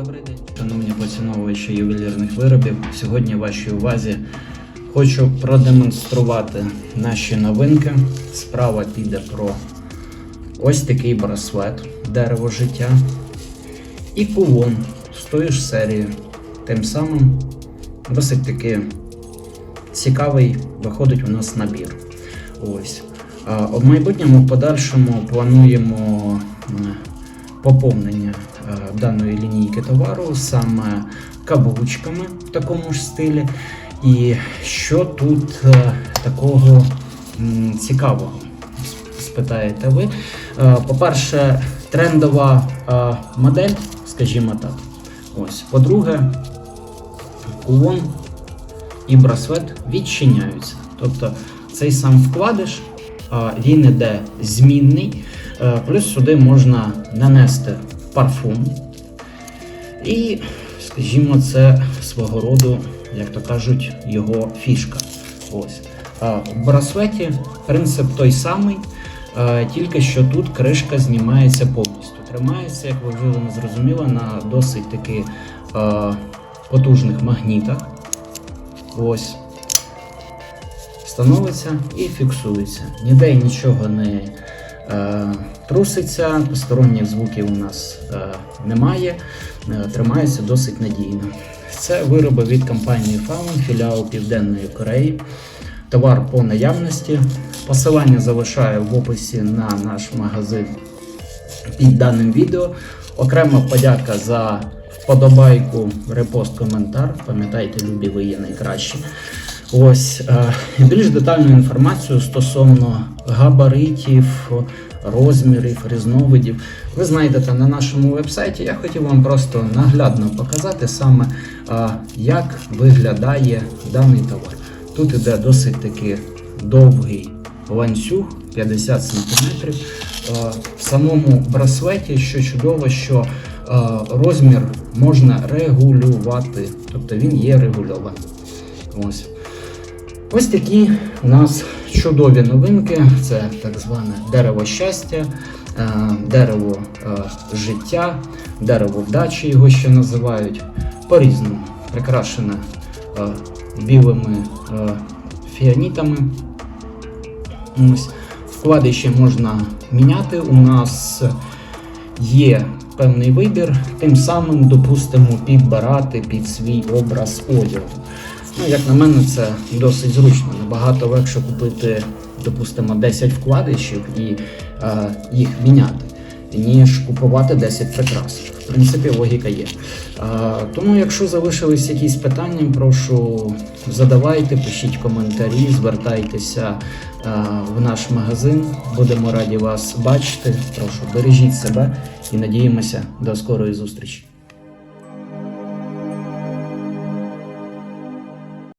Добрий день, шановні поціновувачі ювелірних виробів. Сьогодні вашій увазі хочу продемонструвати наші новинки. Справа піде про ось такий браслет дерево життя і кулон з тої ж серії. Тим самим досить таки цікавий виходить у нас набір. Ось. А в майбутньому в подальшому плануємо поповнення е, даної лінійки товару саме каблучками в такому ж стилі. І що тут е, такого цікавого? Спитаєте ви. Е, По-перше, трендова модель, скажімо так. Ось. По-друге, кулон і браслет відчиняються. Тобто цей сам вкладиш, він іде змінний, е, плюс сюди можна нанести парфум. І, скажімо, це свого роду, як то кажуть, його фішка. Ось. В браслеті принцип той самий, е, тільки що тут кришка знімається повністю. Тримається, як ви вже зрозуміли, на досить таки е, потужних магнітах. Ось. Становиться і фіксується. Ніде нічого не е, труситься, посторонніх звуків у нас е, немає, е, тримається досить надійно. Це вироби від компанії Фаун, філіал Південної Кореї. Товар по наявності. Посилання залишаю в описі на наш магазин під даним відео. Окрема подяка за вподобайку, репост, коментар. Пам'ятайте, любі ви є найкращі. Ось е, більш детальну інформацію стосовно габаритів, розмірів, різновидів. Ви знайдете на нашому вебсайті. Я хотів вам просто наглядно показати саме, е, як виглядає даний товар. Тут іде досить таки довгий ланцюг 50 см. В самому браслеті, що чудово, що е, розмір можна регулювати, тобто він є регульований. Ось. Ось такі у нас чудові новинки. Це так зване дерево щастя, е, дерево е, життя, дерево вдачі його ще називають. По-різному прикрашене е, білими фіанітами. Ось. Вкладиші можна міняти. У нас є певний вибір, тим самим, допустимо, підбирати під свій образ одягу. Ну, як на мене, це досить зручно. Набагато легше купити, допустимо, 10 вкладишів і е, їх міняти, ніж купувати 10 прикрас. В принципі, логіка є. Е, тому, якщо залишились якісь питання, прошу задавайте, пишіть коментарі, звертайтеся е, в наш магазин. Будемо раді вас бачити. Прошу бережіть себе і надіємося до скорої зустрічі.